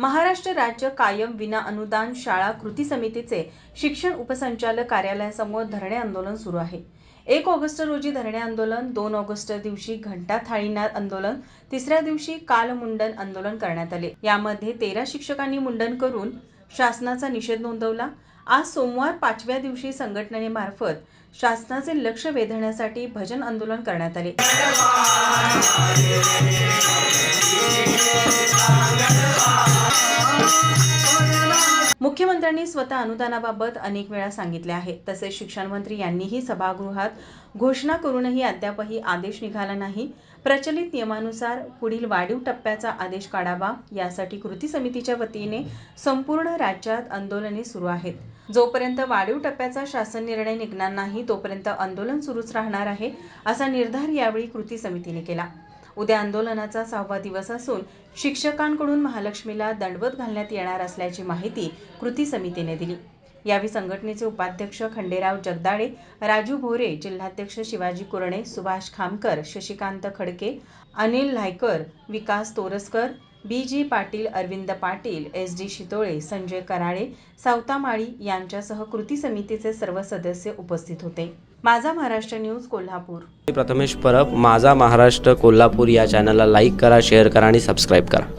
महाराष्ट्र राज्य कायम विना अनुदान शाळा कृती समितीचे शिक्षण उपसंचालक कार्यालयासमोर धरणे आंदोलन सुरू आहे. एक ऑगस्ट रोजी धरणे आंदोलन दोन ऑगस्ट दिवशी घंटा थाळीनाद आंदोलन तिसऱ्या दिवशी कालमुंडन आंदोलन करण्यात आले. यामध्ये तेरा शिक्षकांनी मुंडन करून शासनाचा निषेध नोंदवला. आज सोमवार पाचव्या दिवशी संघटनेमार्फत शासनाचे लक्ष वेधण्यासाठी भजन आंदोलन करण्यात आले. मुख्यमंत्र्यांनी स्वतः अनुदानाबाबत अनेक वेळा सांगितले आहे. तसेच शिक्षण मंत्री यांनीही सभागृहात घोषणा करूनही अद्यापही आदेश निघाला नाही. प्रचलित नियमानुसार पुढील वाढीव टप्प्याचा आदेश काढावा यासाठी कृती समितीच्या वतीने संपूर्ण राज्यात आंदोलने सुरू आहेत. जोपर्यंत वाढीव टप्प्याचा शासन निर्णय निघणार नाही तोपर्यंत आंदोलन सुरूच राहणार आहे असा निर्धार यावेळी कृती समितीने केला. उद्या आंदोलनाचा सहावा दिवस असून शिक्षकांकडून महालक्ष्मीला दंडवत घालण्यात येणार असल्याची माहिती कृती समितीने दिली. यावेळी संघटनेचे उपाध्यक्ष खंडेराव जगदाळे राजू भोरे जिल्हाध्यक्ष Shivaji Kurane Subhash Khamkar Shashikant Khadke Anil Laykar Vikas Toraskar B G Patil Arvind Patil S D Shitole Sanjay Karale Savtamali यांच्यासह कृती समितीचे सर्व सदस्य उपस्थित होते. माझा महाराष्ट्र न्यूज कोल्हापूर. प्रथमेश परब. माझा महाराष्ट्र कोल्हापूर या चॅनलला लाईक करा शेअर करा आणि सबस्क्राईब करा.